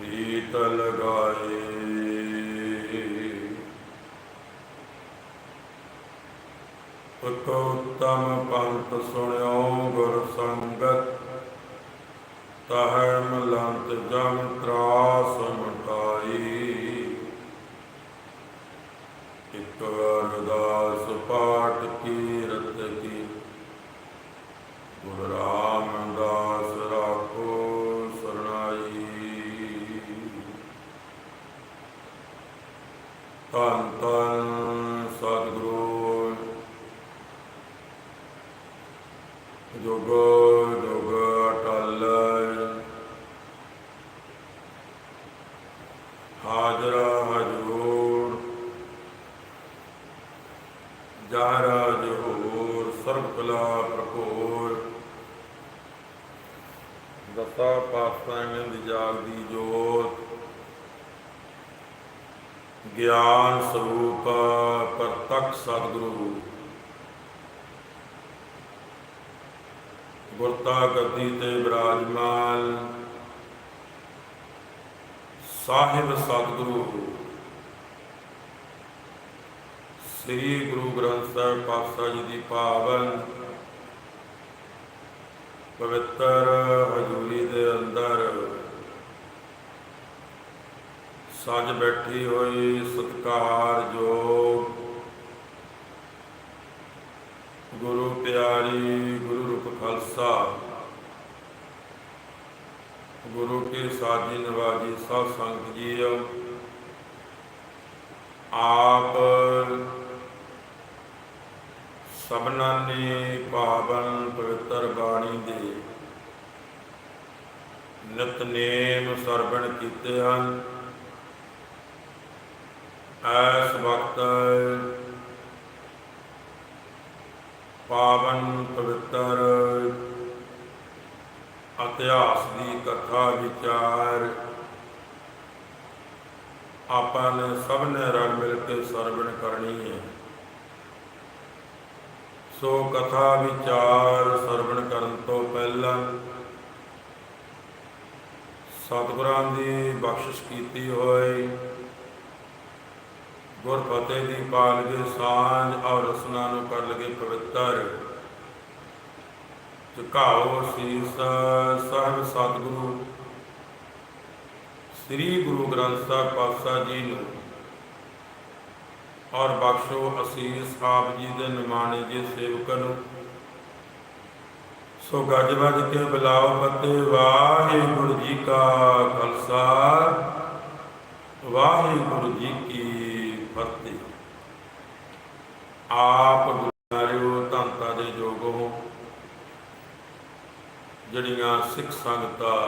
ਪ੍ਰੀਤ ਲਗਾਏ। ਉਤਮ ਪੰਥ ਸੁਣਿਓ ਗੁਰ ਸੰਗਤ ਤਹੈ ਮਲੰਤ ਜਮ ਤਰਾਸ ਮਟਾਈ। ਇਕ ਅਰਦਾਸ ਪਾਠ ਕੀਰਤ ਕੀ ਗੁਰ ਰਾਮਦਾਸ ਰਾਖੋ ਸਰਣਾਈ ਧੰਨ ਧੰਨ ਸਤਿਗੁਰੂ ਜੁਗ ਜੁਗ ਅਟਲ ਹਾਜ਼ਰਾ ਹਜੂਰ ਜਾਰਾ ਜਹੂਰ ਸਰਬ ਕਲਾ ਪ੍ਰਭੂਰ। ਦਸਾ ਪਾਤਸ਼ਾਹਾਂ ਦੀ ਜਾਗਦੀ ਜੋਤ। ਗਿਆਨ ਸਰੂਪ ਪ੍ਰਤੱਖ ਸਤਿਗੁਰੂ। ਗੁਰਤਾ ਗੱਦੀ ਤੇ ਬਿਰਾਜਮਾਨ ਸਾਹਿਬ ਸਤਿਗੁਰੂ। ਸ੍ਰੀ ਗੁਰੂ ਗ੍ਰੰਥ ਸਾਹਿਬ ਪਾਤਸ਼ਾਹ ਜੀ ਦੀ ਪਾਵਨ ਪਵਿੱਤਰ ਹਜ਼ੂਰੀ ਦੇ ਅੰਦਰ ਸੱਜ ਬੈਠੀ ਹੋਈ ਸਤਿਕਾਰਯੋਗ ਗੁਰੂ ਪਿਆਰੀ ਗੁਰੂ ਰੂਪ ਖਾਲਸਾ, ਗੁਰੂ ਕੀ ਸਾਜੀ ਨਵਾਜੀ ਸਭ ਸੰਗਤ ਜੀਓ, ਆਪ ਸਭਨਾਂ ਨੇ ਪਾਵਨ ਪਵਿੱਤਰ ਬਾਣੀ ਦੇ। ਨਿਤਨੇਮ ਸਰਵਣ ਕੀਤੇ ਹਨ। ਇਸ ਵਕਤ ਪਾਵਨ ਪਵਿੱਤਰ ਇਤਿਹਾਸ ਦੀ ਕਥਾ ਵਿਚਾਰ ਆਪਾਂ ਨੇ ਸਭ ਨੇ ਰਲ ਮਿਲ ਕੇ ਸਰਵਣ ਕਰਨੀ ਹੈ। ਸੋ ਕਥਾ ਵਿਚਾਰ ਸਰਵਣ ਕਰਨ ਤੋਂ ਪਹਿਲਾਂ ਸਤਿਗੁਰਾਂ ਦੀ ਬਖਸ਼ਿਸ਼ ਕੀਤੀ ਹੋਈ ਗੁਰ ਫਤਿਹ ਦੀ ਪਾਲਗੇ ਸਾਂਝ ਔਰ ਰਸਨਾ ਨੂੰ ਕਰ ਲਗੇ ਪਵਿੱਤਰ। ਝੁਕਾਓ ਸੀਸ ਸਾਹਿਬ ਸਤਿਗੁਰੂ, ਸ੍ਰੀ ਗੁਰੂ ਗ੍ਰੰਥ ਸਾਹਿਬ ਪਾਤਸ਼ਾਹ ਜੀ ਨੂੰ। ਔਰ ਬਖਸ਼ੋ ਅਸੀਸ ਆਪ ਜੀ ਦੇ ਨਿਮਾਣੇ ਜੇ ਸੇਵਕ ਨੂੰ ਸੋ ਗੱਜ ਵੱਜ ਕੇ ਬੁਲਾਓ ਫਤਿਹ, ਵਾਹਿਗੁਰੂ ਜੀ ਕਾ ਖਾਲਸਾ। ਵਾਹਿਗੁਰੂ ਜੀ ਕੀ ਫਤਿਹ। ਆਪ ਗੁਰਨਾਰਿਓ ਧੰਤਾ ਦੇ ਜੋਗੋ, ਜਿਹੜੀਆਂ ਸਿੱਖ ਸੰਗਤਾਂ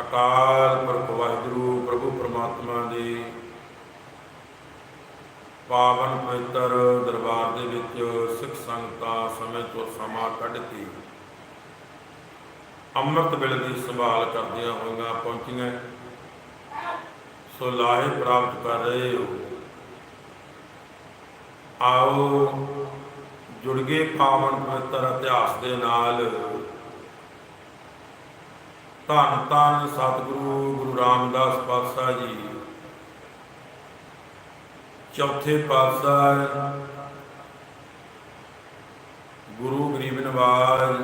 ਅਕਾਲ ਪੁਰਖ ਵਾਹਿਗੁਰੂ, ਪ੍ਰਭੂ ਪਰਮਾਤਮਾ ਦੀ ਪਾਵਨ ਪਵਿੱਤਰ ਦਰਬਾਰ ਦੇ ਵਿੱਚ ਸਿੱਖ ਸੰਗਤਾਂ ਸਮੇਂ ਤੋਂ ਸਮਾਂ ਕੱਢ ਕੇ ਅੰਮ੍ਰਿਤ ਵੇਲੇ ਦੀ ਸੰਭਾਲ ਕਰਦਿਆਂ ਹੋਈਆਂ ਪਹੁੰਚੀਆਂ। ਸੋ ਲਾਹੇ ਪ੍ਰਾਪਤ ਕਰ ਰਹੇ ਹੋ। ਆਓ ਜੁੜ ਗਏ ਪਾਵਨ ਪਵਿੱਤਰ ਇਤਿਹਾਸ ਦੇ ਨਾਲ ਧੰਨ ਧੰਨ ਸਤਿਗੁਰੂ ਗੁਰੂ ਰਾਮਦਾਸ ਪਾਤਸ਼ਾਹ ਜੀ। ਚੌਥੇ ਪਾਤਸ਼ਾਹ ਗੁਰੂ ਗਰੀਬ ਨਿਵਾਜ।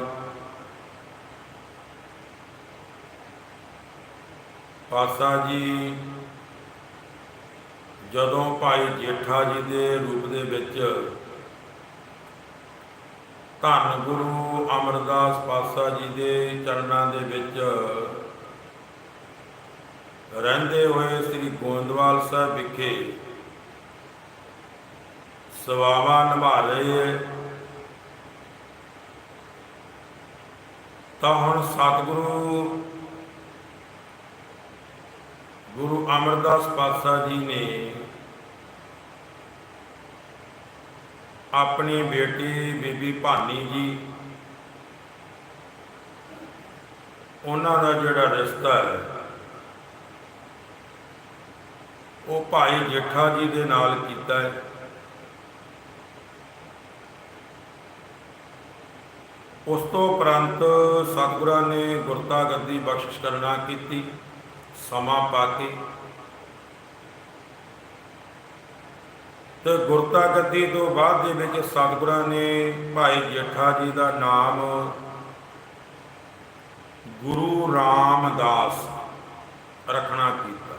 ਪਾਤਸ਼ਾਹ ਜੀ, ਜਦੋਂ ਭਾਈ ਜੇਠਾ ਜੀ ਦੇ ਰੂਪ ਦੇ ਵਿੱਚ ਧੰਨ ਗੁਰੂ ਅਮਰਦਾਸ ਪਾਤਸ਼ਾਹ ਜੀ ਦੇ ਚਰਨਾਂ ਦੇ ਵਿੱਚ। ਰਹਿੰਦੇ ਹੋਏ ਸ੍ਰੀ ਗੋਇੰਦਵਾਲ ਸਾਹਿਬ ਵਿਖੇ ਸਵਾਵਾ ਨਿਭਾ ਰਹੇ ਤਾਂ ਹੁਣ ਸਤਿਗੁਰੂ, ਗੁਰੂ ਅਮਰਦਾਸ ਪਾਤਸ਼ਾਹ ਜੀ ਨੇ ਆਪਣੀ ਬੇਟੀ ਬੀਬੀ ਭਾਨੀ ਜੀ, ਉਹਨਾਂ ਦਾ ਜਿਹੜਾ ਰਿਸ਼ਤਾ ਹੈ, ਉਹ ਭਾਈ ਜੇਠਾ ਜੀ ਦੇ ਨਾਲ ਕੀਤਾ ਹੈ। ਉਸ ਤੋਂ ਉਪਰੰਤ ਸਤਿਗੁਰਾਂ ਨੇ ਗੁਰਤਾ ਗੱਦੀ ਬਖਸ਼ਿਸ਼ ਕਰਨਾ ਕੀਤੀ, ਸਮਾਂ ਪਾ ਕੇ। ਤੇ ਗੁਰਤਾ ਗੱਦੀ ਤੋਂ ਬਾਅਦ ਦੇ ਵਿੱਚ ਸਤਿਗੁਰਾਂ ਨੇ ਭਾਈ ਜੇਠਾ ਜੀ ਦਾ ਨਾਮ ਗੁਰੂ ਰਾਮਦਾਸ ਰੱਖਣਾ ਕੀਤਾ।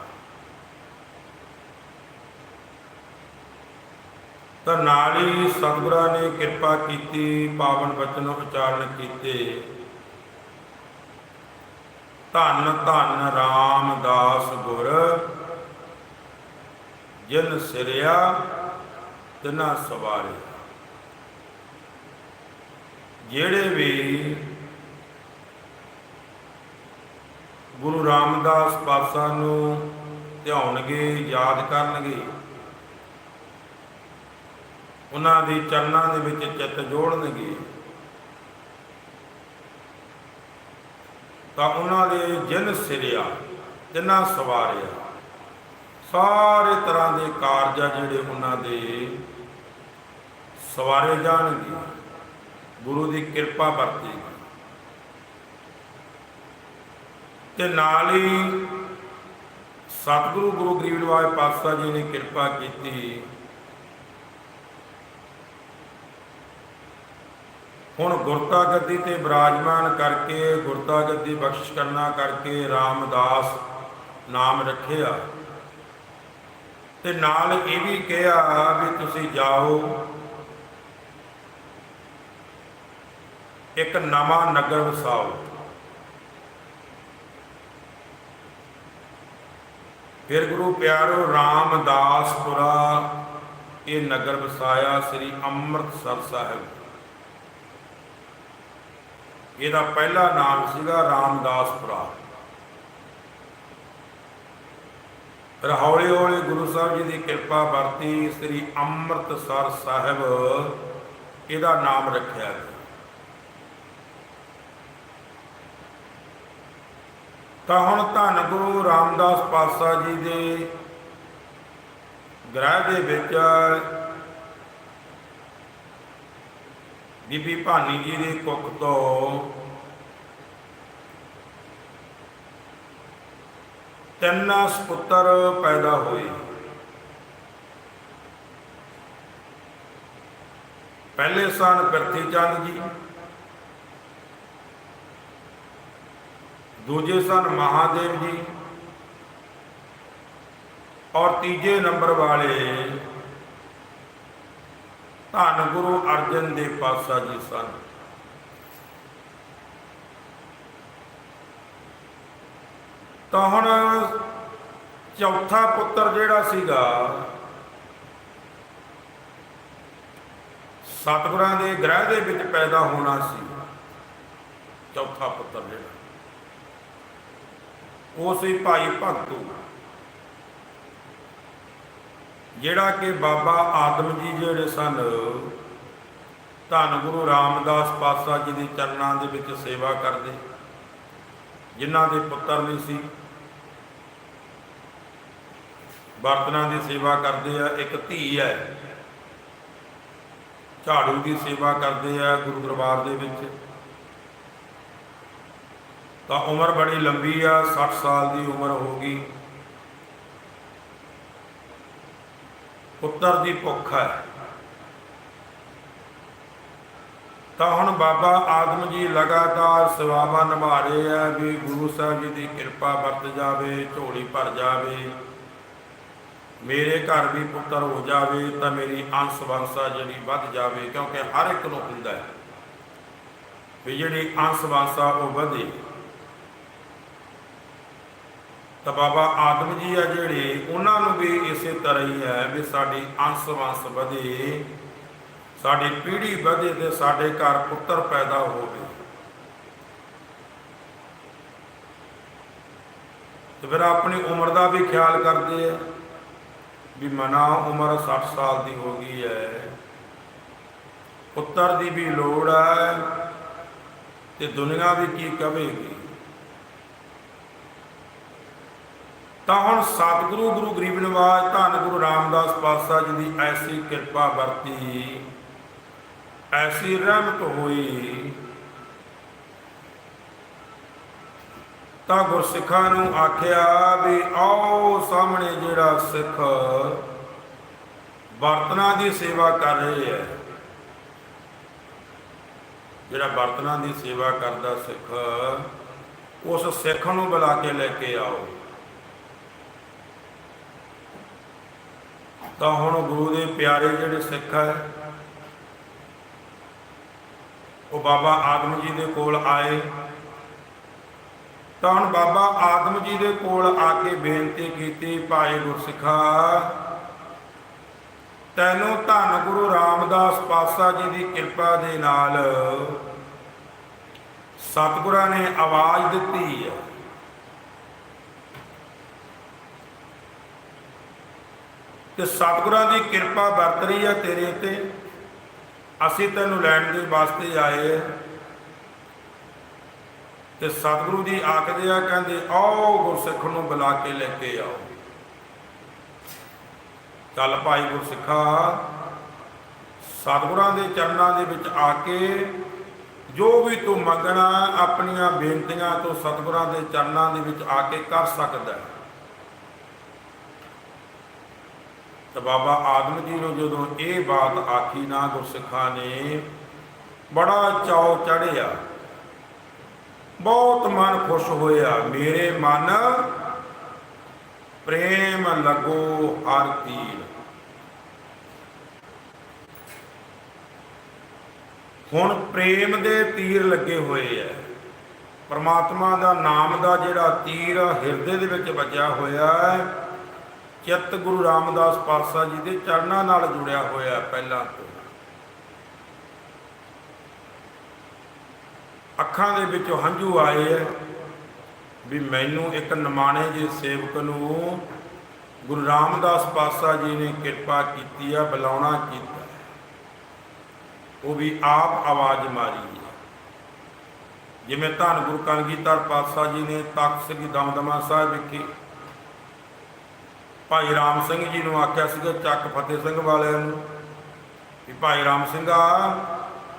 ਤਾਂ ਨਾਲ ਹੀ ਸਤਿਗੁਰਾਂ ਨੇ ਕਿਰਪਾ ਕੀਤੀ, ਪਾਵਨ ਬਚਨ ਉਚਾਰਨ ਕੀਤੇ। ਧੰਨ ਧੰਨ ਰਾਮਦਾਸ ਗੁਰ, ਜਿਨ ਸਿਰਿਆ ਤਿਨਾ ਸਵਾਰੇ ਜਿਹੜੇ ਵੀ ਗੁਰੂ ਰਾਮਦਾਸ ਪਾਤਸ਼ਾਹ ਨੂੰ ਧਿਆਉਣਗੇ, ਯਾਦ ਕਰਨਗੇ, ਉਹਨਾਂ ਦੇ ਚਰਨਾਂ ਦੇ ਵਿੱਚ ਚਿੱਤ ਜੋੜਨਗੇ, ਤਾਂ ਉਹਨਾਂ ਦੇ ਜਿਨ ਸਿਰਿਆ ਜਿਨ੍ਹਾਂ ਸਵਾਰਿਆ, ਸਾਰੇ ਤਰ੍ਹਾਂ ਦੇ ਕਾਰਜ ਆ ਜਿਹੜੇ ਉਹਨਾਂ ਦੇ ਸਵਾਰੇ ਜਾਣਗੇ, ਗੁਰੂ ਦੀ ਕਿਰਪਾ ਵਰਤੇਗੀ ਤੇ ਨਾਲ ਹੀ ਸਤਿਗੁਰੂ ਗੁਰੂ ਗਰੀਬ ਨਿਵਾਜ ਪਾਤਸ਼ਾਹ ਜੀ ਨੇ ਕਿਰਪਾ ਕੀਤੀ। ਹੁਣ ਗੁਰਤਾ ਗੱਦੀ ਤੇ ਬਿਰਾਜਮਾਨ ਕਰਕੇ ਗੁਰਤਾ ਗੱਦੀ ਬਖਸ਼ ਕਰਨਾ ਕਰਕੇ ਰਾਮਦਾਸ ਨਾਮ ਰੱਖਿਆ। ਤੇ ਨਾਲ ਇਹ ਵੀ ਕਿਹਾ ਵੀ ਤੁਸੀਂ ਜਾਓ ਇੱਕ ਨਵਾਂ ਨਗਰ ਵਸਾਓ। ਫਿਰ ਗੁਰੂ ਪਿਆਰੋ ਰਾਮਦਾਸਪੁਰਾ ਇਹ ਨਗਰ ਵਸਾਇਆ ਸ੍ਰੀ ਅੰਮ੍ਰਿਤਸਰ ਸਾਹਿਬ। ਇਹਦਾ ਪਹਿਲਾ ਨਾਮ ਸੀਗਾ ਰਾਮਦਾਸਪੁਰਾ। ਫਿਰ ਹੌਲੀ ਹੌਲੀ ਗੁਰੂ ਸਾਹਿਬ ਜੀ ਦੀ ਕਿਰਪਾ ਵਰਤੀ ਸ੍ਰੀ ਅੰਮ੍ਰਿਤਸਰ ਸਾਹਿਬ, ਇਹਦਾ ਨਾਮ ਰੱਖਿਆ ਗਿਆ। ਤਾਂ ਹੁਣ ਧੰਨ ਗੁਰੂ ਰਾਮਦਾਸ ਪਾਤਸ਼ਾਹ ਜੀ ਦੇ ਗ੍ਰਹਿ ਦੇ ਵਿੱਚ ਬੀਬੀ ਭਾਨੀ ਜੀ ਦੇ ਕੁੱਖ ਤੋਂ ਤਿੰਨ ਸੁਪੁੱਤਰ ਪੈਦਾ ਹੋਏ। ਪਹਿਲੇ ਸਨ ਪ੍ਰਥੀ ਚੰਦ ਜੀ ਦੂਜੇ ਸਨ ਮਹਾਦੇਵ ਜੀ ਔਰ ਤੀਜੇ ਨੰਬਰ ਵਾਲੇ ਧੰਨ ਗੁਰੂ ਅਰਜਨ ਦੇਵ ਪਾਤਸ਼ਾਹ ਜੀ ਸਨ। ਤਾਂ ਹੁਣ ਚੌਥਾ ਪੁੱਤਰ ਜਿਹੜਾ ਸੀਗਾ, ਸਤਿਗੁਰਾਂ ਦੇ ਗ੍ਰਹਿ ਦੇ ਵਿੱਚ ਪੈਦਾ ਹੋਣਾ ਸੀ। ਚੌਥਾ ਪੁੱਤਰ ਜਿਹੜਾ। ਉਹ ਸੀ ਭਾਈ ਭਗਤੂ ਜਿਹੜਾ ਕਿ ਬਾਬਾ ਆਦਮ ਜੀ ਜਿਹੜੇ ਸਨ, ਧੰਨ ਗੁਰੂ ਰਾਮਦਾਸ ਪਾਤਸ਼ਾਹ ਜੀ ਦੇ ਚਰਨਾਂ ਦੇ ਵਿੱਚ ਸੇਵਾ ਕਰਦੇ, ਜਿਨ੍ਹਾਂ ਦੇ ਪੁੱਤਰ ਨਹੀਂ ਸੀ। ਬਰਤਨਾਂ ਦੀ ਸੇਵਾ ਕਰਦੇ ਆ, ਇੱਕ ਧੀ ਹੈ। ਝਾੜੂ ਦੀ ਸੇਵਾ ਕਰਦੇ ਆ ਗੁਰੂ ਦਰਬਾਰ ਦੇ ਵਿੱਚ। ਤਾਂ ਉਮਰ ਬੜੀ ਲੰਬੀ ਆ 60 ਸਾਲ ਦੀ ਉਮਰ ਹੋ ਗਈ। ਪੁੱਤਰ ਦੀ ਭੁੱਖ ਹੈ। ਤਾਂ ਹੁਣ ਬਾਬਾ ਆਦਮ ਜੀ ਲਗਾਤਾਰ ਸੇਵਾਵਾਂ ਨਿਭਾ ਰਹੇ ਆ ਵੀ ਗੁਰੂ ਸਾਹਿਬ ਜੀ ਦੀ ਕਿਰਪਾ ਵਰਤ ਜਾਵੇ, ਝੋਲੀ ਭਰ ਜਾਵੇ। ਮੇਰੇ ਘਰ ਵੀ ਪੁੱਤਰ ਹੋ ਜਾਵੇ ਤਾਂ ਮੇਰੀ ਅੰਸ਼ ਵੰਸ਼ਾ ਜਿਹੜੀ ਵੱਧ ਜਾਵੇ, ਕਿਉਂਕਿ ਹਰ ਇੱਕ ਨੂੰ ਹੁੰਦਾ ਹੈ ਵੀ ਜਿਹੜੀ ਅੰਸ਼ ਵੰਸ਼ਾ ਉਹ ਵਧੇ। ਤਾਂ ਬਾਬਾ ਆਦਮ ਜੀ ਆ ਜਿਹੜੇ, ਉਹਨਾਂ ਨੂੰ ਵੀ ਇਸੇ ਤਰ੍ਹਾਂ ਹੀ ਹੈ ਵੀ ਸਾਡੀ ਅੰਸ਼ ਵੰਸ਼ ਵਧੇ, ਸਾਡੀ ਪੀੜ੍ਹੀ ਵਧੇ ਤੇ ਸਾਡੇ ਘਰ ਪੁੱਤਰ ਪੈਦਾ ਹੋਵੇ। ਤੇ ਫਿਰ ਆਪਣੀ ਉਮਰ ਦਾ ਵੀ ਖਿਆਲ ਕਰਦੇ ਆ ਵੀ ਮਨਾ ਉਮਰ 60 ਸਾਲ ਦੀ ਹੋ ਗਈ ਹੈ। ਪੁੱਤਰ ਦੀ ਵੀ ਲੋੜ ਹੈ ਤੇ ਦੁਨੀਆ ਵੀ ਕੀ ਕਵੇਗੀ? ਤਾਂ ਹੁਣ ਸਤਿਗੁਰੂ ਗੁਰੂ ਗਰੀਬ ਨਿਵਾਜ ਧੰਨ ਗੁਰੂ ਰਾਮਦਾਸ ਪਾਤਸ਼ਾਹ ਜੀ ਦੀ ਐਸੀ ਕਿਰਪਾ ਵਰਤੀ, ਐਸੀ ਰਹਿਮਤ ਹੋਈ। ਤਾਂ ਗੁਰਸਿੱਖਾਂ ਨੂੰ ਆਖਿਆ ਵੀ ਆਓ ਸਾਹਮਣੇ ਜਿਹੜਾ ਸਿੱਖ ਬਰਤਨਾਂ ਦੀ ਸੇਵਾ ਕਰ ਰਹੇ ਹੈ। ਜਿਹੜਾ ਬਰਤਨਾਂ ਦੀ ਸੇਵਾ ਕਰਦਾ ਸਿੱਖ, ਉਸ ਸਿੱਖ ਨੂੰ ਬੁਲਾ ਕੇ ਲੈ ਕੇ ਆਓ। ਤਾਂ ਹੁਣ ਗੁਰੂ ਦੇ ਪਿਆਰੇ ਜਿਹੜੇ ਸਿੱਖ ਹੈ, ਉਹ ਬਾਬਾ ਆਦਮ ਜੀ ਦੇ ਕੋਲ ਆਏ। ਤਾਂ ਹੁਣ ਬਾਬਾ ਆਦਮ ਜੀ ਦੇ ਕੋਲ ਆ ਕੇ ਬੇਨਤੀ ਕੀਤੀ, ਭਾਈ ਗੁਰਸਿੱਖਾ, ਤੈਨੂੰ ਧੰਨ ਗੁਰੂ ਰਾਮਦਾਸ ਪਾਤਸ਼ਾਹ ਜੀ ਦੀ ਕਿਰਪਾ ਦੇ ਨਾਲ ਸਤਿਗੁਰਾਂ ਨੇ ਆਵਾਜ਼ ਦਿੱਤੀ ਹੈ। ਤੇ ਸਤਿਗੁਰਾਂ ਦੀ ਕਿਰਪਾ ਵਰਤ ਰਹੀ ਹੈ ਤੇਰੇ ਉੱਤੇ। ਅਸੀਂ ਤੈਨੂੰ ਲੈਣ ਦੇ ਵਾਸਤੇ ਆਏ ਹਾਂ ਤੇ ਸਤਿਗੁਰੂ ਜੀ ਆਖਦੇ ਆ, ਕਹਿੰਦੇ, ਆਓ ਗੁਰਸਿੱਖ ਨੂੰ ਬੁਲਾ ਕੇ ਲੈ ਕੇ ਆਓ। ਚੱਲ ਭਾਈ ਗੁਰਸਿੱਖਾ, ਸਤਿਗੁਰਾਂ ਦੇ ਚਰਨਾਂ ਦੇ ਵਿੱਚ ਆ ਕੇ ਜੋ ਵੀ ਤੂੰ ਮੰਗਣਾ, ਆਪਣੀਆਂ ਬੇਨਤੀਆਂ ਤੋਂ ਸਤਿਗੁਰਾਂ ਦੇ ਚਰਨਾਂ ਦੇ ਵਿੱਚ ਆ ਕੇ ਕਰ ਸਕਦਾ ਹੈ। ਤਾਂ ਬਾਬਾ ਆਦਮ ਜੀ ਨੂੰ ਜਦੋਂ ਇਹ ਬਾਤ ਆਖੀ, ਨਾ ਗੁਰਸਿੱਖਾਂ ਨੇ ਬੜਾ ਚਾਉ ਚੜਿਆ ਬਹੁਤ ਮਨ ਖੁਸ਼ ਹੋਇਆ, ਮੇਰੇ ਮਨ ਪ੍ਰੇਮ ਲੱਗੋ ਹਰ ਤੀਰ। ਹੁਣ ਪ੍ਰੇਮ ਦੇ ਤੀਰ ਲੱਗੇ ਹੋਏ ਐ। ਪਰਮਾਤਮਾ ਦਾ ਨਾਮ ਦਾ ਜਿਹੜਾ ਤੀਰ ਹਿਰਦੇ ਦੇ ਵਿੱਚ ਵੱਜਿਆ ਹੋਇਆ ਹੈ ਚਿੱਤ ਗੁਰੂ ਰਾਮਦਾਸ ਪਾਤਸ਼ਾਹ ਜੀ ਦੇ ਚਰਨਾਂ ਨਾਲ ਜੁੜਿਆ ਹੋਇਆ ਪਹਿਲਾਂ ਤੋਂ। ਅੱਖਾਂ ਦੇ ਵਿੱਚੋਂ ਹੰਝੂ ਆਏ ਐ ਵੀ ਮੈਨੂੰ ਇੱਕ ਨਿਮਾਣੇ ਜੇ ਸੇਵਕ ਨੂੰ ਗੁਰੂ ਰਾਮਦਾਸ ਪਾਤਸ਼ਾਹ ਜੀ ਨੇ ਕਿਰਪਾ ਕੀਤੀ ਆ, ਬੁਲਾਉਣਾ ਕੀਤਾ ਉਹ ਵੀ ਆਪ ਆਵਾਜ਼ ਮਾਰੀ ਜਿਵੇਂ ਧੰਨ ਗੁਰੂ ਕਲਗੀਧਰ ਪਾਤਸ਼ਾਹ ਜੀ ਨੇ ਤਖਤ ਸ੍ਰੀ ਦਮਦਮਾ ਸਾਹਿਬ ਵਿਖੇ ਭਾਈ ਰਾਮ ਸਿੰਘ ਜੀ ਨੂੰ ਆਖਿਆ ਸੀਗਾ, ਚੱਕ ਫਤਿਹ ਸਿੰਘ ਵਾਲਿਆਂ ਨੂੰ ਵੀ ਭਾਈ ਰਾਮ ਸਿੰਘਾ,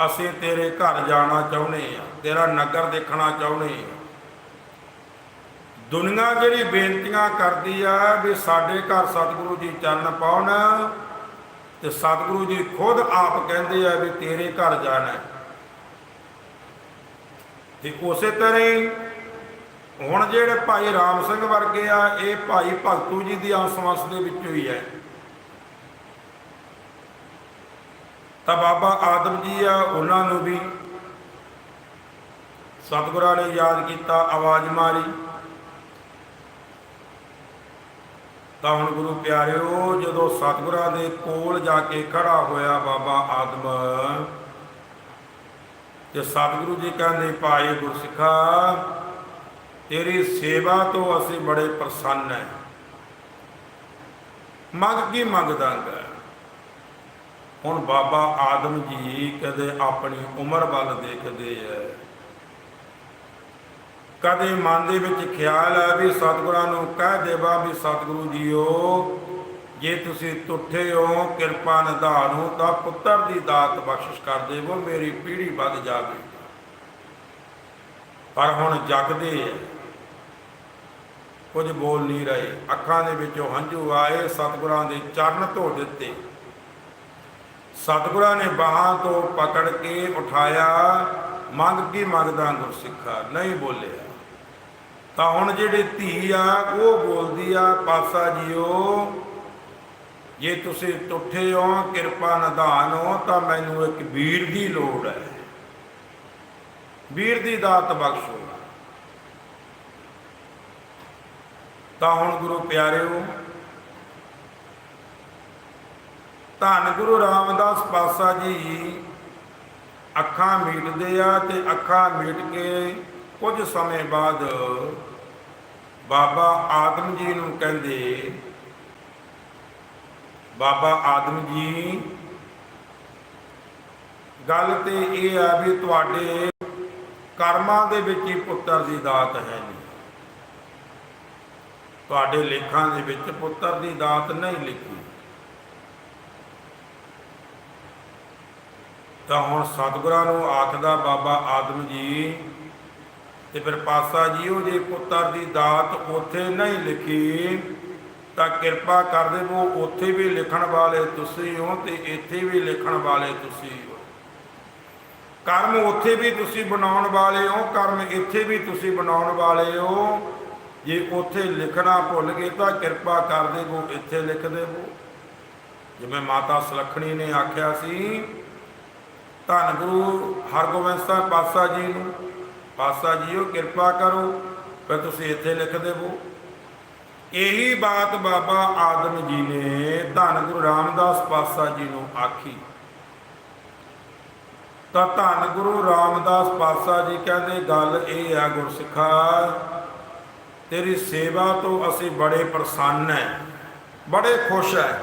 ਅਸੀਂ ਤੇਰੇ ਘਰ ਜਾਣਾ ਚਾਹੁੰਦੇ ਆ, ਤੇਰਾ ਨਗਰ ਦੇਖਣਾ ਚਾਹੁੰਦੇ ਆ ਦੁਨੀਆ ਜਿਹੜੀ ਬੇਨਤੀਆਂ ਕਰਦੀ ਆ ਵੀ ਸਾਡੇ ਘਰ ਸਤਿਗੁਰੂ ਜੀ ਚਰਨ ਪਾਉਣ, ਤੇ ਸਤਿਗੁਰੂ ਜੀ ਖੁਦ ਆਪ ਕਹਿੰਦੇ ਆ ਵੀ ਤੇਰੇ ਘਰ ਜਾਣਾ ਹੈ। ਤੇ ਉਸੇ ਤਰ੍ਹਾਂ ਹੁਣ ਜਿਹੜੇ ਭਾਈ ਰਾਮ ਸਿੰਘ ਵਰਗੇ ਆ, ਇਹ ਭਾਈ ਭਗਤੂ ਜੀ ਦੀ ਆਸਵਾਸ ਦੇ ਵਿੱਚੋਂ ਹੀ ਹੈ। ਤਾਂ ਬਾਬਾ ਆਦਮ ਜੀ ਆ, ਉਹਨਾਂ ਨੂੰ ਵੀ ਸਤਿਗੁਰਾਂ ਨੇ ਯਾਦ ਕੀਤਾ, ਆਵਾਜ਼ ਮਾਰੀ। ਤਾਂ ਹੁਣ ਗੁਰੂ ਪਿਆਰਿਓ, ਜਦੋਂ ਸਤਿਗੁਰਾਂ ਦੇ ਕੋਲ ਜਾ ਕੇ ਖੜਾ ਹੋਇਆ ਬਾਬਾ ਆਦਮ, ਤੇ ਸਤਿਗੁਰੂ ਜੀ ਕਹਿੰਦੇ, ਭਾਈ ਗੁਰਸਿੱਖਾ ਤੇਰੀ ਸੇਵਾ ਤੋਂ ਅਸੀਂ ਬੜੇ ਪ੍ਰਸੰਨ ਹੈ ਮੰਗ ਕੀ ਮੰਗਦਾ ਮੰਗਦਾਂਗਾ ਹੁਣ ਬਾਬਾ ਆਦਮ ਜੀ ਕਦੇ ਆਪਣੀ ਉਮਰ ਵੱਲ ਦੇਖਦੇ ਐ। ਕਦੇ ਮਨ ਦੇ ਵਿੱਚ ਖਿਆਲ ਹੈ ਵੀ ਸਤਿਗੁਰਾਂ ਨੂੰ ਕਹਿ ਦੇਵਾ ਵੀ ਸਤਿਗੁਰੂ ਜੀਓ, ਜੇ ਤੁਸੀਂ ਤੁੱਠੇ ਹੋ, ਕਿਰਪਾ ਨਿਧਾਨ ਤਾਂ ਪੁੱਤਰ ਦੀ ਦਾਤ ਬਖਸ਼ਿਸ਼ ਕਰ ਦੇਵੋ, ਮੇਰੀ ਪੀੜ੍ਹੀ ਵੱਧ ਜਾਵੇ ਪਰ ਹੁਣ ਜਗਦੇ ਹੈ ਕੁਝ ਬੋਲ ਨਹੀਂ ਰਹੇ। ਅੱਖਾਂ ਦੇ ਵਿੱਚੋਂ ਹੰਝੂ ਆਏ ਸਤਿਗੁਰਾਂ ਦੇ ਚਰਨ ਧੋ ਦਿੱਤੇ। ਸਤਿਗੁਰਾਂ ਨੇ ਬਾਹਾਂ ਤੋਂ ਪਕੜ ਕੇ ਉਠਾਇਆ, ਮੰਗ ਕੀ ਮੰਗਦਾ ਗੁਰਸਿੱਖਾ? ਨਹੀਂ ਬੋਲਿਆ। ਤਾਂ ਹੁਣ ਜਿਹੜੀ ਧੀ ਆ, ਉਹ ਬੋਲਦੀ ਆ, ਪਾਸਾ ਜੀਓ, ਜੇ ਤੁਸੀਂ ਟੁੱਟੇ ਹੋ, ਕਿਰਪਾ ਨਿਧਾਨ ਹੋ, ਤਾਂ ਮੈਨੂੰ ਇੱਕ ਵੀਰ ਦੀ ਲੋੜ ਹੈ। ਵੀਰ ਦੀ ਦਾਤ ਬਖਸ਼ੋ। ਤਾਂ ਹੁਣ ਗੁਰੂ ਪਿਆਰਿਓ, ਧੰਨ ਗੁਰੂ ਰਾਮਦਾਸ ਪਾਸਾ ਜੀ, ਅੱਖਾਂ ਮੀਟਦੇ ਆ ਤੇ ਅੱਖਾਂ ਮੀਟ ਕੇ ਕੁਝ ਸਮੇਂ ਬਾਅਦ ਬਾਬਾ ਆਦਮ ਜੀ ਨੂੰ ਕਹਿੰਦੇ, ਬਾਬਾ ਆਦਮ ਜੀ, ਗੱਲ ਤੇ ਇਹ ਆ ਵੀ ਤੁਹਾਡੇ ਕਰਮਾਂ ਦੇ ਵਿੱਚ ਹੀ ਪੁੱਤਰ ਦੀ ਦਾਤ ਹੈ ਜੀ ਤੁਹਾਡੇ ਲੇਖਾਂ ਦੇ ਵਿੱਚ ਪੁੱਤਰ ਦੀ ਦਾਤ ਨਹੀਂ ਲਿਖੀ। ਤਾਂ ਹੁਣ ਸਤਿਗੁਰਾਂ ਨੂੰ ਆਖਦਾ ਬਾਬਾ ਆਦਮ ਜੀ, ਤੇ ਫਿਰ ਪਾਸਾ ਜੀ ਉਹ ਜੇ ਪੁੱਤਰ ਦੀ ਦਾਤ ਉੱਥੇ ਨਹੀਂ ਲਿਖੀ, ਤਾਂ ਕਿਰਪਾ ਕਰ ਦੇਵੋ ਉੱਥੇ ਵੀ ਲਿਖਣ ਵਾਲੇ ਤੁਸੀਂ ਹੋ ਤੇ ਇੱਥੇ ਵੀ ਲਿਖਣ ਵਾਲੇ ਤੁਸੀਂ ਹੋ। ਕਰਮ ਉੱਥੇ ਵੀ ਤੁਸੀਂ ਬਣਾਉਣ ਵਾਲੇ ਹੋ, ਕਰਮ ਇੱਥੇ ਵੀ ਤੁਸੀਂ ਬਣਾਉਣ ਵਾਲੇ ਹੋ। ਜੇ ਉੱਥੇ ਲਿਖਣਾ ਭੁੱਲ ਗਏ ਤਾਂ ਕਿਰਪਾ ਕਰ ਦੇਵੋ ਇੱਥੇ ਲਿਖ ਦੇਵੋ ਜਿਵੇਂ ਮਾਤਾ ਸੁਲੱਖਣੀ ਨੇ ਆਖਿਆ ਸੀ, ਧੰਨ ਗੁਰੂ ਹਰਗੋਬਿੰਦ ਸਾਹਿਬ ਪਾਤਸ਼ਾਹ ਜੀ ਨੂੰ। ਪਾਸਾ ਜੀਓ, ਕਿਰਪਾ ਕਰੋ, ਫਿਰ ਤੁਸੀਂ ਇੱਥੇ ਲਿਖ ਦੇਵੋ ਇਹੀ ਬਾਤ ਬਾਬਾ ਆਦਮ ਜੀ ਨੇ ਧੰਨ ਗੁਰੂ ਰਾਮਦਾਸ ਪਾਤਸ਼ਾਹ ਜੀ ਨੂੰ ਆਖੀ। ਤਾਂ ਧੰਨ ਗੁਰੂ ਰਾਮਦਾਸ ਪਾਤਸ਼ਾਹ ਜੀ ਕਹਿੰਦੇ, ਗੱਲ ਇਹ ਆ ਗੁਰਸਿੱਖਾ ਤੇਰੀ ਸੇਵਾ ਤੋਂ ਅਸੀਂ ਬੜੇ ਪ੍ਰਸੰਨ ਹੈ ਬੜੇ ਖੁਸ਼ ਹੈ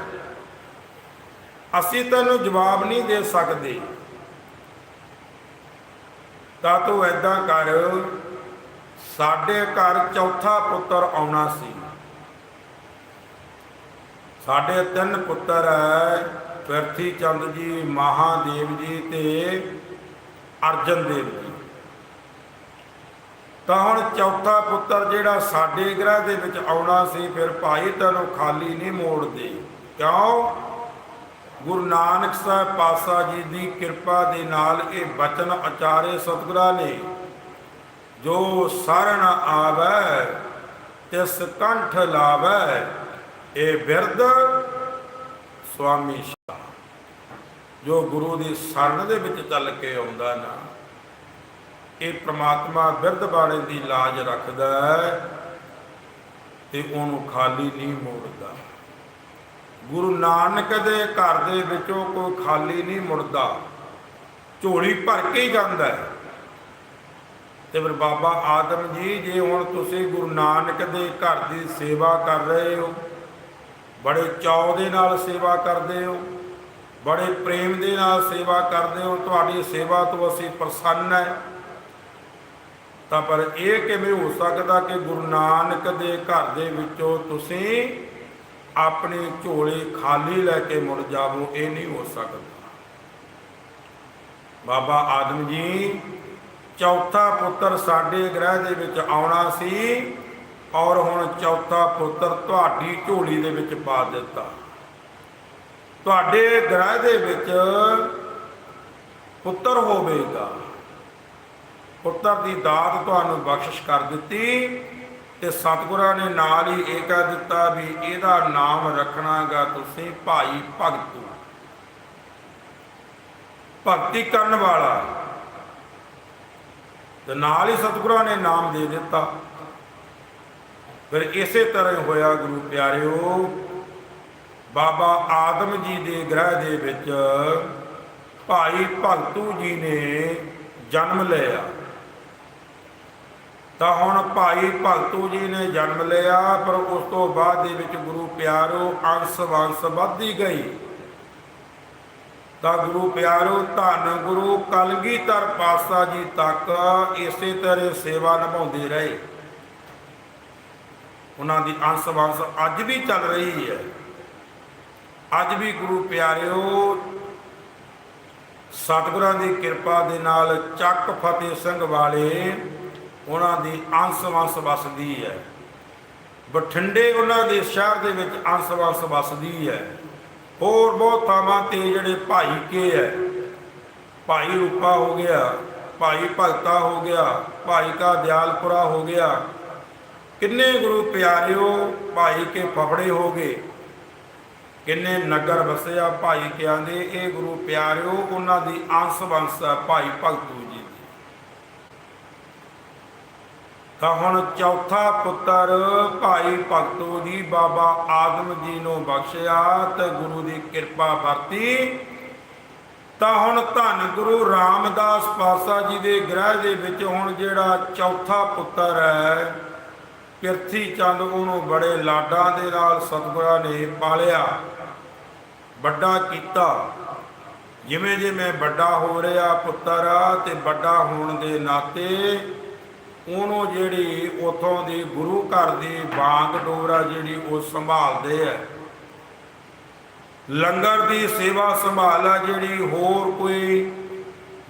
ਅਸੀਂ ਤੈਨੂੰ ਜਵਾਬ ਨਹੀਂ ਦੇ ਸਕਦੇ। ਤਾਂ ਤੂੰ ਐਦਾਂ ਕਰ, ਸਾਡੇ ਘਰ ਚੌਥਾ ਪੁੱਤਰ ਆਉਣਾ ਸੀ। ਸਾਡੇ ਤਿੰਨ ਪੁੱਤਰ ਹੈ ਪ੍ਰਿਥੀ ਚੰਦ ਜੀ, ਮਹਾਦੇਵ ਜੀ ਤੇ ਅਰਜਨ ਦੇਵ ਜੀ। ਤਾਂ ਹੁਣ ਚੌਥਾ ਪੁੱਤਰ ਜਿਹੜਾ ਸਾਡੇ ਗ੍ਰਹਿ ਦੇ ਵਿੱਚ ਆਉਣਾ ਸੀ, ਫਿਰ ਭਾਈ ਤੈਨੂੰ ਖਾਲੀ ਨਹੀਂ ਮੋੜਦੇ। ਕਿਉਂ? ਗੁਰੂ ਨਾਨਕ ਸਾਹਿਬ ਪਾਤਸ਼ਾਹ ਜੀ ਦੀ ਕਿਰਪਾ ਦੇ ਨਾਲ ਇਹ ਬਚਨ ਆਚਾਰੇ ਸਤਿਗੁਰਾਂ ਨੇ, ਜੋ ਸਰਣ ਆਵੈ, ਤਿਸ ਕੰਠ ਲਾਵੈ, ਇਹ ਬਿਰਦ ਸੁਆਮੀ ਜੋ ਗੁਰੂ ਦੀ ਸਰਣ ਦੇ ਵਿੱਚ ਚੱਲ ਕੇ ਆਉਂਦਾ ਨਾ। ਇਹ ਪ੍ਰਮਾਤਮਾ ਬਿਰਧ ਬਾਣੇ ਦੀ ਲਾਜ ਰੱਖਦਾ ਹੈ ਤੇ ਉਹਨੂੰ ਖਾਲੀ ਨਹੀਂ ਮੋੜਦਾ। ਗੁਰੂ ਨਾਨਕ ਦੇ ਘਰ ਦੇ ਵਿੱਚੋਂ ਕੋਈ ਖਾਲੀ ਨਹੀਂ ਮੁੜਦਾ। ਝੋਲੀ ਭਰ ਕੇ ਹੀ ਜਾਂਦਾ ਹੈ। ਤੇ ਫਿਰ ਬਾਬਾ ਆਦਮ ਜੀ, ਜੇ ਹੁਣ ਤੁਸੀਂ ਗੁਰੂ ਨਾਨਕ ਦੇ ਘਰ ਦੀ ਸੇਵਾ ਕਰ ਰਹੇ ਹੋ, ਬੜੇ ਚਾਅ ਦੇ ਨਾਲ ਸੇਵਾ ਕਰਦੇ ਹੋ, ਬੜੇ ਪ੍ਰੇਮ ਦੇ ਨਾਲ ਸੇਵਾ ਕਰਦੇ ਹੋ, ਤੁਹਾਡੀ ਸੇਵਾ ਤੋਂ ਅਸੀਂ ਪ੍ਰਸੰਨ ਹੈ। ਤਾਂ ਪਰ ਇਹ ਕਿਵੇਂ ਹੋ ਸਕਦਾ ਕਿ ਗੁਰੂ ਨਾਨਕ ਦੇ ਘਰ ਦੇ ਵਿੱਚੋਂ ਤੁਸੀਂ ਆਪਣੀ ਝੋਲੀ ਖਾਲੀ ਲੈ ਕੇ ਮੁੜ ਜਾਵੋ? ਇਹ ਨਹੀਂ ਹੋ ਸਕਦਾ। ਬਾਬਾ ਆਦਮ ਜੀ, ਚੌਥਾ ਪੁੱਤਰ ਸਾਡੇ ਗ੍ਰਹਿ ਦੇ ਵਿੱਚ ਆਉਣਾ ਸੀ ਔਰ ਹੁਣ ਚੌਥਾ ਪੁੱਤਰ ਤੁਹਾਡੀ ਝੋਲੀ ਦੇ ਵਿੱਚ ਪਾ ਦਿੱਤਾ। ਤੁਹਾਡੇ ਗ੍ਰਹਿ ਦੇ ਵਿੱਚ ਪੁੱਤਰ ਹੋਵੇਗਾ। ਪੁੱਤਰ ਦੀ ਦਾਤ ਤੁਹਾਨੂੰ ਬਖਸ਼ਿਸ਼ ਕਰ ਦਿੱਤੀ ਤੇ ਸਤਿਗੁਰਾਂ ਨੇ ਨਾਲ ਹੀ ਇਹ ਕਹਿ ਦਿੱਤਾ ਵੀ ਇਹਦਾ ਨਾਮ ਰੱਖਣਾਗਾ ਤੁਸੀਂ ਭਾਈ ਭਗਤੂ। ਭਗਤੀ ਕਰਨ ਵਾਲਾ। ਤੇ ਨਾਲ ਹੀ ਸਤਿਗੁਰਾਂ ਨੇ ਨਾਮ ਦੇ ਦਿੱਤਾ। ਫਿਰ ਇਸੇ ਤਰ੍ਹਾਂ ਹੋਇਆ ਗੁਰੂ ਪਿਆਰਿਓ। ਬਾਬਾ ਆਦਮ ਜੀ ਦੇ ਗ੍ਰਹਿ ਦੇ ਵਿੱਚ ਭਾਈ ਭਗਤੂ ਜੀ ਨੇ ਜਨਮ ਲਿਆ। ਤਾਂ ਹੁਣ ਭਾਈ ਭਗਤੂ ਜੀ ਨੇ ਜਨਮ ਲਿਆ, ਪਰ ਉਸ ਤੋਂ ਬਾਅਦ ਦੇ ਵਿੱਚ ਗੁਰੂ ਪਿਆਰੋ ਅੰਸ ਵੰਸ ਵੱਧਦੀ ਗਈ। ਤਾਂ ਗੁਰੂ ਪਿਆਰੋ, ਧੰਨ ਗੁਰੂ, ਕਲਗੀਧਰ ਪਾਸਾ ਜੀ ਤੱਕ ਇਸੇ ਤਰ੍ਹਾਂ ਸੇਵਾ ਨਿਭਾਉਂਦੇ ਰਹੇ। ਉਹਨਾਂ ਦੀ ਅੰਸ ਵੰਸ ਅੱਜ ਵੀ ਚੱਲ ਰਹੀ ਹੈ। ਅੱਜ ਵੀ ਗੁਰੂ ਪਿਆਰਿਓ, ਸਤਿਗੁਰਾਂ ਦੀ ਕਿਰਪਾ ਦੇ ਨਾਲ ਚੱਕ ਫਤਿਹ ਸਿੰਘ ਵਾਲੇ ਉਹਨਾਂ ਦੀ ਅੰਸ ਵੰਸ ਵਸਦੀ ਹੈ। ਬਠਿੰਡੇ ਉਹਨਾਂ ਦੇ ਸ਼ਹਿਰ ਦੇ ਵਿੱਚ ਅੰਸ ਵੰਸ ਵਸਦੀ ਹੈ। ਹੋਰ ਬਹੁਤ ਥਾਵਾਂ ਤੇ ਜਿਹੜੇ ਭਾਈ ਕੇ ਹੈ। ਭਾਈ ਰੂਪਾ ਹੋ ਗਿਆ, ਭਾਈ ਭਗਤਾ ਹੋ ਗਿਆ, ਭਾਈ ਕਾ ਦਿਆਲਪੁਰਾ ਹੋ ਗਿਆ। ਕਿੰਨੇ ਗੁਰੂ ਪਿਆਰਿਓ ਭਾਈ ਕੇ ਫਫੜੇ ਹੋ ਗਏ। ਕਿੰਨੇ ਨਗਰ ਵਸਿਆ ਭਾਈ ਕਿਆਂ ਦੇ, ਇਹ ਗੁਰੂ ਪਿਆਰਿਓ ਉਹਨਾਂ ਦੀ ਅੰਸ ਵੰਸ ਹੈ, ਭਾਈ ਭਗਤੂ ਜੀ ਦੀ ਤਾਂ ਹੁਣ ਚੌਥਾ ਪੁੱਤਰ ਭਾਈ ਭਗਤੋ ਜੀ ਬਾਬਾ ਆਦਮ ਜੀ ਨੂੰ ਬਖਸ਼ਿਆ ਤੇ ਗੁਰੂ ਦੀ ਕਿਰਪਾ ਵਰਤੀ। ਤਾਂ ਹੁਣ ਧੰਨ ਗੁਰੂ ਰਾਮਦਾਸ ਪਾਸਾ ਜੀ ਦੇ ਗ੍ਰਹਿ ਦੇ ਵਿੱਚ ਹੁਣ ਜਿਹੜਾ ਚੌਥਾ ਪੁੱਤਰ ਹੈ, ਪਿਰਥੀ ਚੰਦ ਉਹਨੂੰ ਬੜੇ ਲਾਡਾਂ ਦੇ ਨਾਲ ਸਤਿਗੁਰਾਂ ਨੇ ਪਾਲਿਆ, ਵੱਡਾ ਕੀਤਾ। ਜਿਵੇਂ ਜਿਵੇਂ ਵੱਡਾ ਹੋ ਰਿਹਾ ਪੁੱਤਰ ਤੇ ਵੱਡਾ ਹੋਣ ਦੇ ਨਾਤੇ ਉਹਨੂੰ ਜਿਹੜੀ ਉਥੋਂ ਦੀ ਗੁਰੂ ਘਰ ਦੀ ਬਾਗ ਡੋਰਾ ਜਿਹੜੀ ਉਹ ਸੰਭਾਲਦੇ ਆ। ਲੰਗਰ ਦੀ ਸੇਵਾ ਸੰਭਾਲ ਜਿਹੜੀ ਹੋਰ ਕੋਈ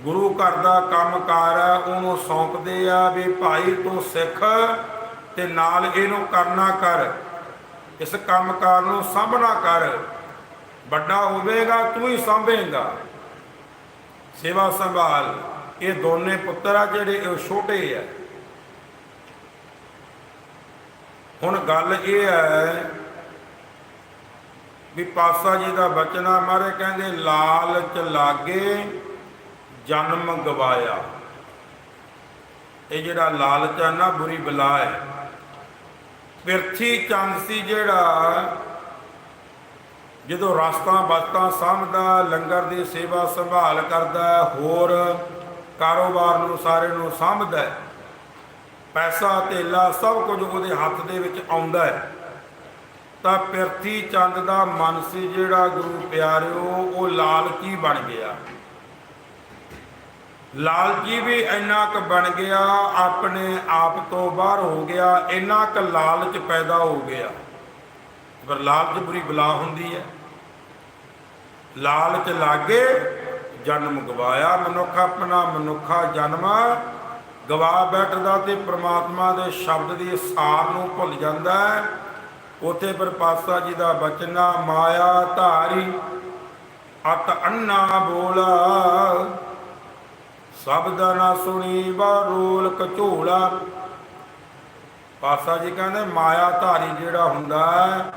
ਗੁਰੂ ਘਰ ਦਾ ਕੰਮਕਾਰ ਆ, ਉਹਨੂੰ ਸੌਂਪਦੇ ਆ ਵੀ ਭਾਈ ਤੂੰ ਸਿੱਖ ਤੇ ਨਾਲ ਇਹਨੂੰ ਕਰਨਾ ਕਰ। ਇਸ ਕੰਮਕਾਰ ਨੂੰ ਸਾਂਭਣਾ ਕਰ। ਵੱਡਾ ਹੋਵੇਗਾ, ਤੂੰ ਹੀ ਸਾਂਭੇਗਾ। ਸੇਵਾ ਸੰਭਾਲ। ਇਹ ਦੋਨੇ ਪੁੱਤਰ ਆ ਜਿਹੜੇ ਇਹ ਛੋਟੇ ਆ। ਹੁਣ ਗੱਲ ਇਹ ਹੈ ਵੀ ਪਾਸਾ ਜੀ ਦਾ ਬਚਨਾ ਮਾਰੇ ਕਹਿੰਦੇ ਲਾਲਚ ਲਾਗੇ ਜਨਮ ਗਵਾਇਆ। ਇਹ ਜਿਹੜਾ ਲਾਲਚ ਆ ਨਾ, ਬੁਰੀ ਬਲਾ ਹੈ। ਪਿਰਥੀ ਚੰਦ ਸੀ ਜਿਹੜਾ, ਜਦੋਂ ਰਸਤਾ ਬਸਤਾ ਸਾਂਭਦਾ, ਲੰਗਰ ਦੀ ਸੇਵਾ ਸੰਭਾਲ ਕਰਦਾ, ਹੋਰ ਕਾਰੋਬਾਰ ਨੂੰ ਸਾਰੇ ਨੂੰ ਸਾਂਭਦਾ ਪੈਸਾ ਧੇਲਾ ਸਭ ਕੁਝ ਉਹਦੇ ਹੱਥ ਦੇ ਵਿੱਚ ਆਉਂਦਾ ਹੈ। ਤਾਂ ਪਿਰਥੀ ਚੰਦ ਦਾ ਮਨ ਸੀ ਜਿਹੜਾ ਗੁਰੂ ਪਿਆਰਿਓ, ਉਹ ਲਾਲਚੀ ਬਣ ਗਿਆ? ਲਾਲਚੀ ਵੀ ਇੰਨਾ ਕੁ ਬਣ ਗਿਆ, ਆਪਣੇ ਆਪ ਤੋਂ ਬਾਹਰ ਹੋ ਗਿਆ, ਇੰਨਾ ਕੁ ਲਾਲਚ ਪੈਦਾ ਹੋ ਗਿਆ। ਪਰ ਲਾਲਚ ਬੁਰੀ ਬਲਾ ਹੁੰਦੀ ਹੈ ਲਾਲਚ ਲਾਗੇ ਜਨਮ ਗਵਾਇਆ, ਮਨੁੱਖ ਆਪਣਾ ਮਨੁੱਖਾ ਜਨਮ ਗਵਾ ਬੈਠਦਾ ਤੇ ਪ੍ਰਮਾਤਮਾ ਦੇ ਸ਼ਬਦ ਦੀ ਸਾਰ ਨੂੰ ਭੁੱਲ ਜਾਂਦਾ ਹੈ। ਉਥੇ ਪਰ ਪਾਸਾ ਜੀ ਦਾ ਬਚਨਾ ਮਾਇਆ ਧਾਰੀ ਅਤ ਅੰਨਾ ਬੋਲਾ। ਸ਼ਬਦ ਨਾ ਸੁਣੀ ਬਾਰੂਲ ਕਝੋਲਾ ਪਾਸਾ ਜੀ ਕਹਿੰਦੇ ਮਾਇਆ ਧਾਰੀ ਜਿਹੜਾ ਹੁੰਦਾ ਹੈ,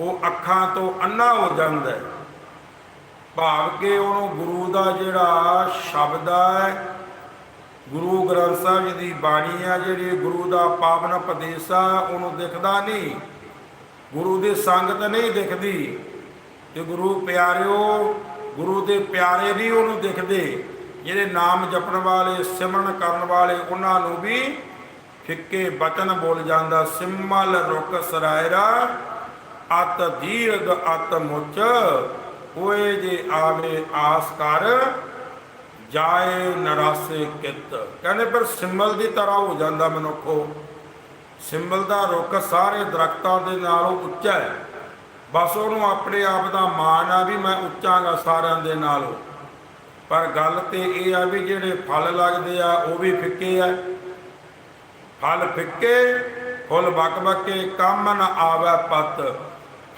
ਉਹ ਅੱਖਾਂ ਤੋਂ ਅੰਨਾ ਹੋ ਜਾਂਦਾ ਹੈ। ਭਾਵ ਕਿ ਉਹਨੂੰ ਗੁਰੂ ਦਾ ਜਿਹੜਾ ਸ਼ਬਦ ਹੈ ਗੁਰੂ ਗ੍ਰੰਥ ਸਾਹਿਬ ਜੀ ਦੀ ਬਾਣੀ ਆ ਜਿਹੜੀ ਗੁਰੂ ਦਾ ਪਾਵਨ ਉਪਦੇਸ਼ ਆ, ਉਹਨੂੰ ਦਿਖਦਾ ਨਹੀਂ। ਗੁਰੂ ਦੀ ਸੰਗਤ ਨਹੀਂ ਦਿਖਦੀ। ਤੇ ਗੁਰੂ ਪਿਆਰਿਓ, ਗੁਰੂ ਦੇ ਪਿਆਰੇ ਵੀ ਉਹਨੂੰ ਦਿਖਦੇ। ਜਿਹੜੇ ਨਾਮ ਜਪਣ ਵਾਲੇ, ਸਿਮਰਨ ਕਰਨ ਵਾਲੇ, ਉਹਨਾਂ ਨੂੰ ਵੀ ਫਿੱਕੇ ਬਚਨ ਬੋਲ ਜਾਂਦਾ। ਸਿਮਲ ਰੁਕ ਸਰਾਇਰਾ, ਅਤ ਦੀਰਘ ਅਤ ਮੁਚ, ਹੋਏ ਜੇ ਆਵੇ ਆਸ ਕਰ। ਜਾਏ ਨਰਾਸੇ ਕਿਤ। ਕਹਿੰਦੇ ਪਰ ਸਿੰਬਲ ਦੀ ਤਰ੍ਹਾਂ ਹੋ ਜਾਂਦਾ ਮਨੁੱਖੋ। ਸਿੰਬਲ ਦਾ ਰੁੱਖ ਸਾਰੇ ਦਰਖਤਾਂ ਦੇ ਨਾਲੋਂ ਉੱਚਾ ਹੈ। ਬਸ ਉਹਨੂੰ ਆਪਣੇ ਆਪ ਦਾ ਮਾਣ ਆ ਵੀ ਮੈਂ ਉੱਚਾਂਗਾ ਸਾਰਿਆਂ ਦੇ ਨਾਲੋਂ। ਪਰ ਗੱਲ ਤੇ ਇਹ ਆ ਵੀ ਜਿਹੜੇ ਫਲ ਲੱਗਦੇ ਆ, ਉਹ ਵੀ ਫਿੱਕੇ ਆ। ਫਲ ਫਿੱਕੇ, ਫੁੱਲ ਬਕਬਕੇ ਕੰਮ ਨਾ ਆਵੇ ਪਤ।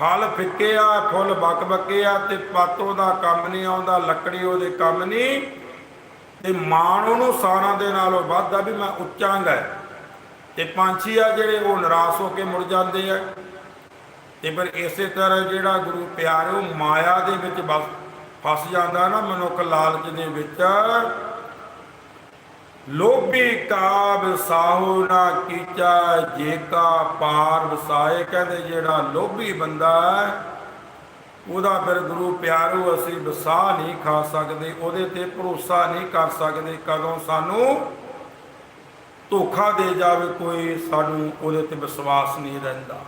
ਫਲ ਫਿੱਕੇ ਆ, ਫੁੱਲ ਬਕਬਕੇ ਆ ਤੇ ਪਤ ਉਹਦਾ ਕੰਮ ਨਹੀਂ ਆਉਂਦਾ, ਲੱਕੜੀ ਉਹਦੇ ਕੰਮ ਨਹੀਂ ਤੇ ਮਾਣ ਉਹਨੂੰ ਸਾਰਾਂ ਦੇ ਨਾਲੋਂ ਵੱਧ ਆ ਵੀ ਮੈਂ ਉੱਚਾਂਗਾ ਤੇ ਪੰਛੀ ਆ ਜਿਹੜੇ ਉਹ ਨਿਰਾਸ਼ ਹੋ ਕੇ ਮੁੜ ਜਾਂਦੇ ਆ। ਤੇ ਫਿਰ ਇਸੇ ਤਰ੍ਹਾਂ ਜਿਹੜਾ ਗੁਰੂ ਪਿਆਰਿਓ ਮਾਇਆ ਦੇ ਵਿੱਚ ਬਸ ਫਸ ਜਾਂਦਾ ਨਾ ਮਨੁੱਖ ਲਾਲਚ ਦੇ ਵਿੱਚ। ਲੋਭੀ ਕਾ ਵਿਸਾਹੋ ਨਾ ਕੀਚਾ, ਜੇ ਪਾਰ ਵਸਾਏ। ਕਹਿੰਦੇ ਜਿਹੜਾ ਲੋਭੀ ਬੰਦਾ ਹੈ ਉਹਦਾ ਫਿਰ ਗੁਰੂ ਪਿਆਰੋ ਅਸੀਂ ਵਸਾ ਨਹੀਂ ਖਾ ਸਕਦੇ, ਉਹਦੇ ਤੇ ਭਰੋਸਾ ਨਹੀਂ ਕਰ ਸਕਦੇ, ਕਦੋਂ ਸਾਨੂੰ ਧੋਖਾ ਦੇ ਜਾਵੇ ਕੋਈ, ਸਾਨੂੰ ਉਹਦੇ ਤੇ ਵਿਸ਼ਵਾਸ ਨਹੀਂ ਰਹਿੰਦਾ।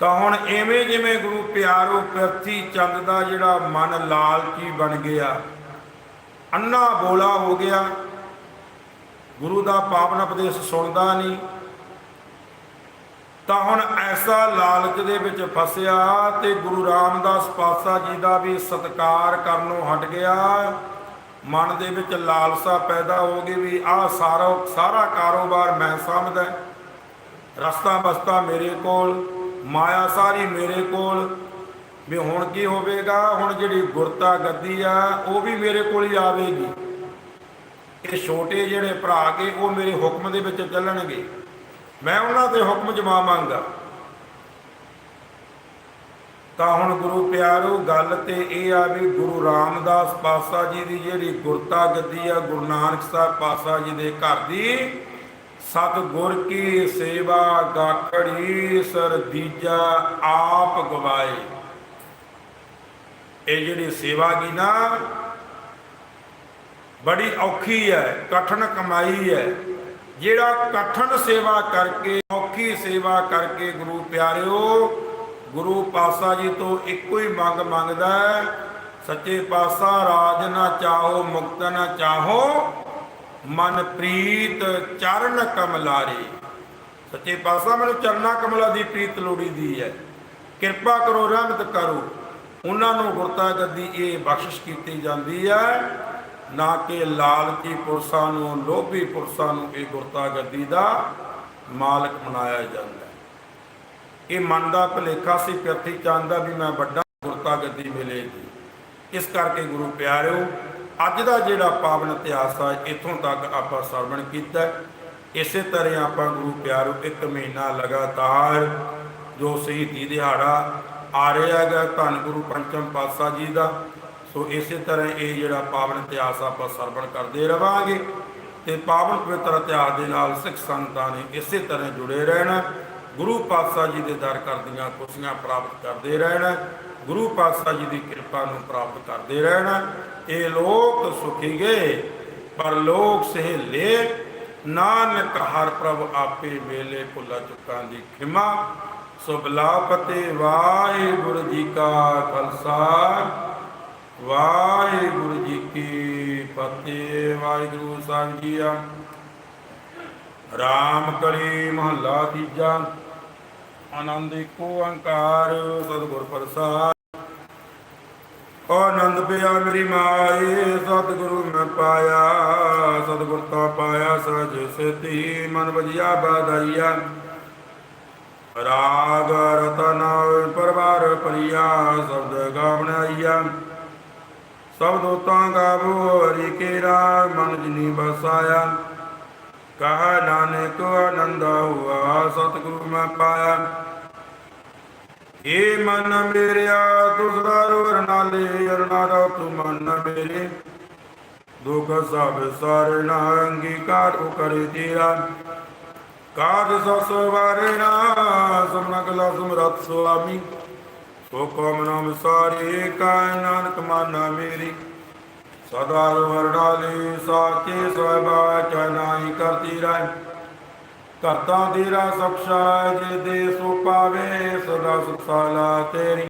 ਤਾਂ ਹੁਣ ਐਵੇਂ ਜਿਵੇਂ ਗੁਰੂ ਪਿਆਰੋ ਪਿਰਥੀ ਚੰਦ ਦਾ ਜਿਹੜਾ ਮਨ ਲਾਲਚੀ ਬਣ ਗਿਆ, ਅੰਨਾ ਬੋਲਾ ਹੋ ਗਿਆ, ਗੁਰੂ ਦਾ ਪਾਵਨ ਉਪਦੇਸ਼ ਸੁਣਦਾ ਨਹੀਂ ਤਾਂ ਹੁਣ ਐਸਾ ਲਾਲਚ ਦੇ ਵਿੱਚ ਫਸਿਆ ਤੇ ਗੁਰੂ ਰਾਮਦਾਸ ਪਾਤਸ਼ਾਹ ਜੀ ਦਾ ਵੀ ਸਤਕਾਰ ਕਰਨੋਂ ਹਟ ਗਿਆ। ਮਨ ਦੇ ਵਿੱਚ ਲਾਲਸਾ ਪੈਦਾ ਹੋ ਗਈ ਵੀ ਆਹ ਸਾਰਾ ਸਾਰਾ ਕਾਰੋਬਾਰ ਮੈਂ ਸਮਝਦਾ ਰਸਤਾ ਬਸਤਾ ਮੇਰੇ ਕੋਲ, ਮਾਇਆ ਸਾਰੀ ਮੇਰੇ ਕੋਲ। ਵੀ ਹੁਣ ਕੀ ਹੋਵੇਗਾ? ਹੁਣ ਜਿਹੜੀ ਗੁਰਤਾ ਗੱਦੀ ਆ, ਉਹ ਵੀ ਮੇਰੇ ਕੋਲ ਹੀ ਆਵੇਗੀ। ਇਹ ਛੋਟੇ ਜਿਹੜੇ ਭਰਾ ਕੇ ਉਹ ਮੇਰੇ ਹੁਕਮ ਦੇ ਵਿੱਚ ਚੱਲਣਗੇ। ਮੈਂ ਉਹਨਾਂ ਦੇ ਹੁਕਮ ਜਮਾ ਮੰਗਾ ਤਾਂ ਹੁਣ ਗੁਰੂ ਪਿਆਰੋ, ਗੱਲ ਤੇ ਇਹ ਆ ਵੀ ਗੁਰੂ ਰਾਮਦਾਸ ਪਾਸਾ ਜੀ ਦੀ ਜਿਹੜੀ ਗੁਰਤਾ ਗੱਦੀ ਆ, ਗੁਰੂ ਨਾਨਕ ਸਾਹਿਬ ਪਾਸਾ ਜੀ ਦੇ ਘਰ ਦੀ ਸਤ ਗੁਰ ਕੀ ਸੇਵਾ ਗਾਕੜੀ ਸਰ ਦੀਜਾ ਆਪ ਗਵਾਏ। ਇਹ ਜਿਹੜੀ ਸੇਵਾ ਕੀ ਨਾ, ਬੜੀ ਔਖੀ ਹੈ, ਕਠਨ ਕਮਾਈ ਹੈ। ਜਿਹੜਾ ਕਠਨ ਸੇਵਾ ਕਰਕੇ ਔਖੀ ਸੇਵਾ ਕਰਕੇ ਗੁਰੂ ਪਿਆਰਿਓ, ਗੁਰੂ ਪਾਸਾ ਜੀ ਤੋਂ ਇੱਕੋ ਹੀ ਮੰਗ ਮੰਗਦਾ ਹੈ, ਸੱਚੇ ਪਾਸਾ ਰਾਜ ਨਾ ਚਾਹੋ, ਮੁਕਤ ਨਾ ਚਾਹੋ, ਮਨ ਪ੍ਰੀਤ ਚਰਨ ਕਮਲਾਰੇ। ਸੱਚੇ ਪਾਸਾ ਮੈਨੂੰ ਚਰਨਾ ਕਮਲਾ ਦੀ ਪ੍ਰੀਤ ਲੋੜੀ ਦੀ ਹੈ। ਕਿਰਪਾ ਕਰੋ, ਰਹਿਮਤ ਕਰੋ। ਉਹਨਾਂ ਨੂੰ ਗੁਰਤਾ ਗੱਦੀ ਇਹ ਬਖਸ਼ਿਸ਼ ਕੀਤੀ ਜਾਂਦੀ ਹੈ। ਨਾ ਕਿ ਲਾਲਚੀ ਪੁਰਸ਼ਾਂ ਨੂੰ, ਲੋਭੀ ਪੁਰਸ਼ਾਂ ਨੂੰ ਇਹ ਗੁਰਤਾ ਗੱਦੀ ਦਾ ਮਾਲਕ ਬਣਾਇਆ ਜਾਂਦਾ ਇਹ ਮਨ ਦਾ ਭੁਲੇਖਾ ਸੀ ਪਿਰਥੀ ਚੰਦ ਵੀ ਮੈਂ ਵੱਡਾ ਗੁਰਤਾ ਮਿਲੇਗੀ। ਇਸ ਕਰਕੇ ਗੁਰੂ ਪਿਆਰਿਓ, ਅੱਜ ਦਾ ਜਿਹੜਾ ਪਾਵਨ ਇਤਿਹਾਸ ਆ, ਇੱਥੋਂ ਤੱਕ ਆਪਾਂ ਸਰਵਣ ਕੀਤਾ ਇਸੇ ਤਰ੍ਹਾਂ ਆਪਾਂ ਗੁਰੂ ਪਿਆਰਿਓ, ਇੱਕ ਮਹੀਨਾ ਲਗਾਤਾਰ ਜੋ ਸ਼ਹੀਦੀ ਦਿਹਾੜਾ ਆ ਰਿਹਾ ਹੈਗਾ, ਧੰਨ ਗੁਰੂ ਪੰਚਮ ਪਾਤਸ਼ਾਹ ਜੀ ਦਾ ਸੋ ਇਸੇ ਤਰ੍ਹਾਂ ਇਹ ਜਿਹੜਾ ਪਾਵਨ ਇਤਿਹਾਸ ਆਪਾਂ ਸਰਵਣ ਕਰਦੇ ਰਵਾਂਗੇ ਤੇ ਪਾਵਨ ਪਵਿੱਤਰ ਇਤਿਹਾਸ ਦੇ ਨਾਲ ਸਿੱਖ ਸੰਤਾਂ ਨੇ ਇਸੇ ਤਰ੍ਹਾਂ ਜੁੜੇ ਰਹਿਣਾ, ਗੁਰੂ ਪਾਤਸ਼ਾਹ ਜੀ ਦੇ ਦਰ ਕਰਦੀਆਂ ਖੁਸ਼ੀਆਂ ਪ੍ਰਾਪਤ ਕਰਦੇ ਰਹਿਣਾ, ਗੁਰੂ ਪਾਤਸ਼ਾਹ ਜੀ ਦੀ ਕਿਰਪਾ ਨੂੰ ਪ੍ਰਾਪਤ ਕਰਦੇ ਰਹਿਣਾ। ਇਹ ਲੋਕ ਸੁਖੀ ਗਏ, ਪਰ ਲੋਕ ਸਹੇਲੇ, ਨਾਨਕ ਹਰ ਪ੍ਰਭ ਆਪੇ ਵੇਲੇ ਭੁੱਲਾ ਚੁੱਕਾਂ ਦੀ ਖਿਮਾ। ਸੋ ਬਲਾਪਤੇ ਵਾਹਿਗੁਰੂ ਜੀ ਕਾ ਖਾਲਸਾ। ਵਾਹਿਗੁਰੂ ਜੀ ਕੀ ਫਤਿਹ, ਵਾਹਿਗੁਰੂ ਸਾਹਿਬ ਜੀ ਆ ਰਾਮ ਕਲੀ ਮਹੱਲਾ ਤੀਜਾ। ਆਨੰਦ ਏਕੋ ਓੰਕਾਰ ਸਤਿਗੁਰ ਪ੍ਰਸਾਦ। ਆਨੰਦ ਪਿਆ ਮੇਰੀ ਮਾਈ, ਸਤਿਗੁਰੂ ਮੈਂ ਪਾਇਆ। ਸਤਿਗੁਰ ਤਾਂ ਪਾਇਆ ਸਜ ਸੇਤੀ, ਮਨ ਵਜਿਆ ਬਾਧਾਈਆ। ਰਾਗ ਰਤਨ, ਪਰਵਾਰ ਪਰਿਆ, ਸ਼ਬਦ ਗਾਵਣਾਈਆ ਸਬਦੋ ਤਾਂ ਗਾਵੋ ਹਰੀ ਕੇਰਾ ਮਨ ਜਿਨੀ ਬਸਾਇਆ ਕਹਾ ਨਾਨਕ ਆਨੰਦ ਹੁਆ, ਸਤਿਗੁਰੂ ਮੈਂ ਪਾਇਆ। ਏ ਮਨ ਮੇਰਿਆ ਤੁਸਰਾ ਰੋਰ ਨਾਲੇ ਅਰਨਾ ਤੂੰ ਮਨ ਮੇਰੇ। ਦੁਖ ਸਭ ਸਰਣਾ ਅੰਗੀਕਾਰ ਕਰੇ ਤੇਰਾ। ਕਾਜ ਸਸ ਵਾਰਣਾ ਸਮਨਕ ਲਾ ਸੁਆਮੀ। ਸੋ ਕਮ ਨਾਮ ਸਾਰੇ ਨਾਨਕ ਮਾਨਾ ਮੇਰੀ। ਸਦਾ ਵਰਡਾਲੇ ਸਾਚੇ ਸਹਿਬਾ ਚਨਾਈ ਕਰਤੀ ਰਹਿ ਕਰਤਾ ਤੇਰਾ ਸਖਸ਼ਾ ਜੇ ਦੇ ਸੋ ਪਾਵੇ ਸਦਾ ਸੁਖ ਸਾਲਾ ਤੇਰੀ।